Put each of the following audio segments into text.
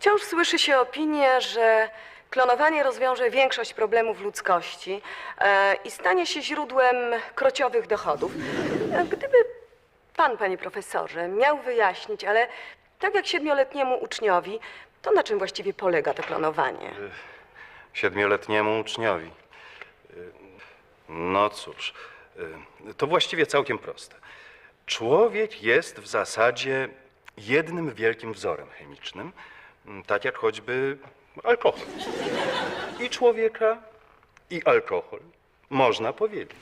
Wciąż słyszy się opinia, że klonowanie rozwiąże większość problemów ludzkości e, i stanie się źródłem krociowych dochodów. E, Gdyby pan, panie profesorze, miał wyjaśnić, ale tak jak siedmioletniemu uczniowi, to na czym właściwie polega to klonowanie? siedmioletniemu uczniowi. Y, No cóż, to właściwie całkiem proste. Człowiek jest w zasadzie jednym wielkim wzorem chemicznym, tak jak choćby alkohol. I człowieka, i alkohol można powiedzieć.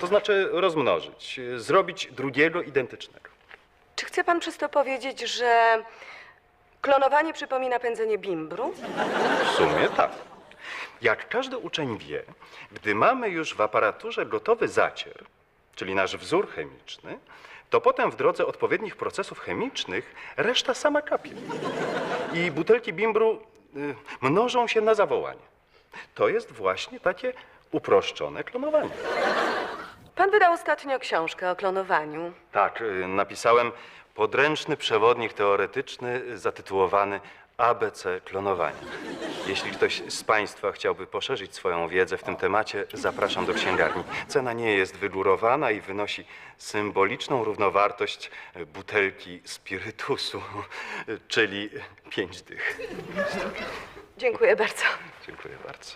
To znaczy rozmnożyć, zrobić drugiego identycznego. Czy chce pan przez to powiedzieć, że klonowanie przypomina pędzenie bimbru? W sumie tak. Jak każdy uczeń wie, gdy mamy już w aparaturze gotowy zacier, czyli nasz wzór chemiczny, to potem w drodze odpowiednich procesów chemicznych reszta sama kapie. I butelki bimbru y, mnożą się na zawołanie. To jest właśnie takie uproszczone klonowanie. Pan wydał ostatnio książkę o klonowaniu. Tak, y, napisałem podręczny przewodnik teoretyczny zatytułowany ABC klonowania. Jeśli ktoś z Państwa chciałby poszerzyć swoją wiedzę w tym temacie, zapraszam do księgarni. Cena nie jest wygórowana i wynosi symboliczną równowartość butelki spirytusu, czyli pięć dych. Dziękuję bardzo. Dziękuję bardzo.